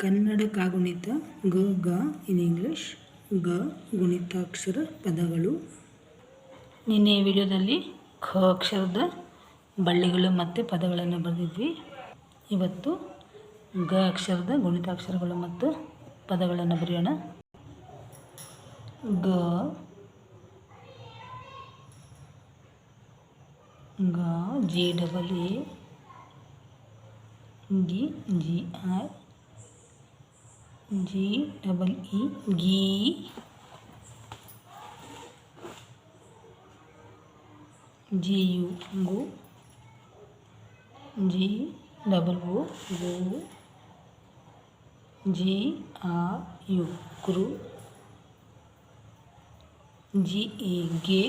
ಕನ್ನಡ ಕಾಗುಣಿತ ಗ ಗ ಇನ್ ಇಂಗ್ಲಿಷ್, ಗ ಗುಣಿತಾಕ್ಷರ ಪದಗಳು. ನಿನ್ನೆ ವಿಡಿಯೋದಲ್ಲಿ ಖ ಅಕ್ಷರದ ಬಳ್ಳಿಗಳು ಮತ್ತು ಪದಗಳನ್ನು ಬರೆದಿದ್ವಿ. ಇವತ್ತು ಗ ಅಕ್ಷರದ ಗುಣಿತಾಕ್ಷರಗಳು ಮತ್ತು ಪದಗಳನ್ನು ಬರೆಯೋಣ. ಗ ಗ, ಜಿ, ಡಬಲ್, ಎ, ಗಿ, G I G double E ghee G U गो जी डबल ओ गो जी आ यू क्रु जी ए गे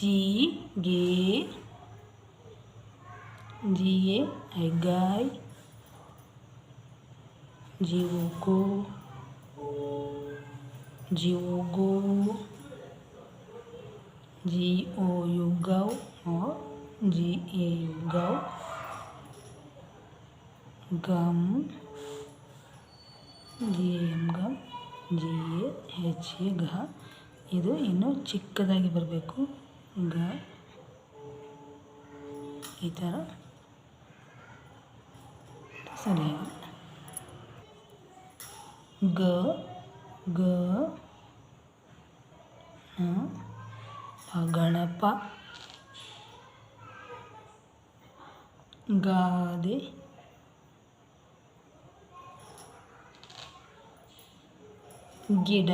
जी गे जी ए गाय ಜೀವಗೂ ಜೀವಗೂ ಜಿ ಓ ಯು ಗೌ ಜಿ ಎ ಯು ಗೌ ಗಮ್ ಜಿ ಎಂ ಗಮ್ ಜಿ ಎ ಹೆಚ್ ಎ ಗ ಇದು ಇನ್ನೂ ಚಿಕ್ಕದಾಗಿ ಬರಬೇಕು. ಗ. ಈ ಥರ. ಸರಿಯಾಗಿ ಗ ಗ ಗಣಪ ಗಾದೆ ಗಿಡ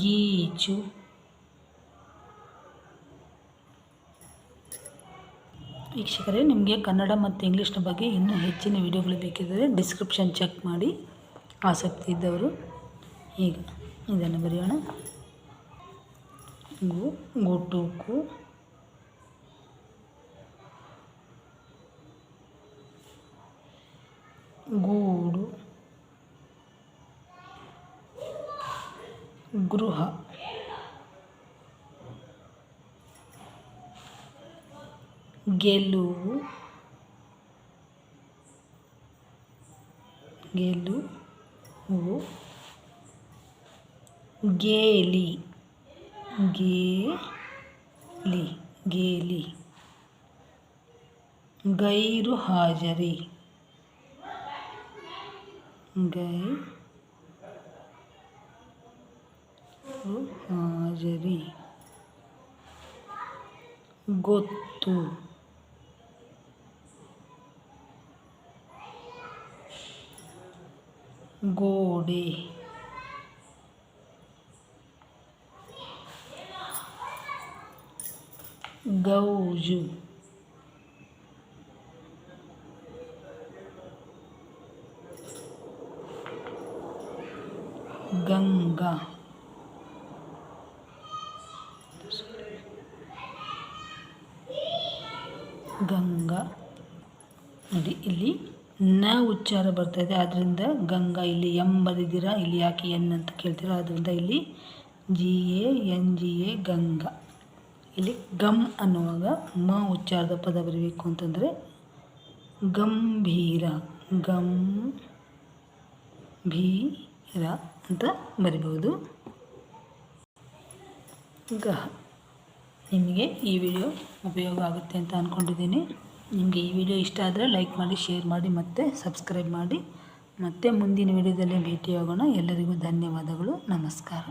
ಗೀಚು ವೀಕ್ಷಕರೇ, ನಿಮಗೆ ಕನ್ನಡ ಮತ್ತು ಇಂಗ್ಲೀಷ್ನ ಬಗ್ಗೆ ಇನ್ನೂ ಹೆಚ್ಚಿನ ವಿಡಿಯೋಗಳು ಬೇಕಿದ್ದರೆ ಡಿಸ್ಕ್ರಿಪ್ಷನ್ ಚೆಕ್ ಮಾಡಿ. ಆಸಕ್ತಿ ಇದ್ದವರು ಈಗ ಇದನ್ನು ಬರೆಯೋಣ. ಗು, ಗುಟುಕು. ಗೂಡು. ಗೃಹ. ಗೆಲುವು ಗೆಲುವು ಗೇಲಿ ಗೇಲಿ ಗೇಲಿ ಗೈರು ಹಾಜರಿ ಗೈರು ಹಾಜರಿ ಗೊತ್ತು ಗೋಡೆ ಗೌಜು ಗಂಗಾ ಗಂಗಾ ನೋಡಿ ಇಲ್ಲಿ ನ ಉಚ್ಚಾರ ಬರ್ತಾಯಿದೆ ಆದ್ದರಿಂದ ಗಂಗಾ ಇಲ್ಲಿ ಎಂ ಬರೆದಿದ್ದೀರಾ ಇಲ್ಲಿ ಯಾಕೆ ಎನ್ ಅಂತ ಕೇಳ್ತೀರಾ ಆದ್ದರಿಂದ ಇಲ್ಲಿ G A, N G A, Ganga. ಇಲ್ಲಿ ಗಮ್ ಅನ್ನುವಾಗ ಮ ಉಚ್ಚಾರದ ಪದ ಬರಬೇಕು ಅಂತಂದರೆ ಗಂಭೀರ ಗಮ್ ಭೀರ ಅಂತ ಬರಿಬೋದು ಗಹ. ನಿಮಗೆ ಈ ವಿಡಿಯೋ ಉಪಯೋಗ ಆಗುತ್ತೆ ಅಂತ ಅಂದ್ಕೊಂಡಿದ್ದೀನಿ ನಿಮಗೆ ಈ ವಿಡಿಯೋ ಇಷ್ಟ ಆದರೆ ಲೈಕ್ ಮಾಡಿ, ಶೇರ್ ಮಾಡಿ ಮತ್ತು ಸಬ್ಸ್ಕ್ರೈಬ್ ಮಾಡಿ. ಮತ್ತೆ ಮುಂದಿನ ವಿಡಿಯೋದಲ್ಲಿ ಭೇಟಿಯಾಗೋಣ. ಎಲ್ಲರಿಗೂ ಧನ್ಯವಾದಗಳು. ನಮಸ್ಕಾರ.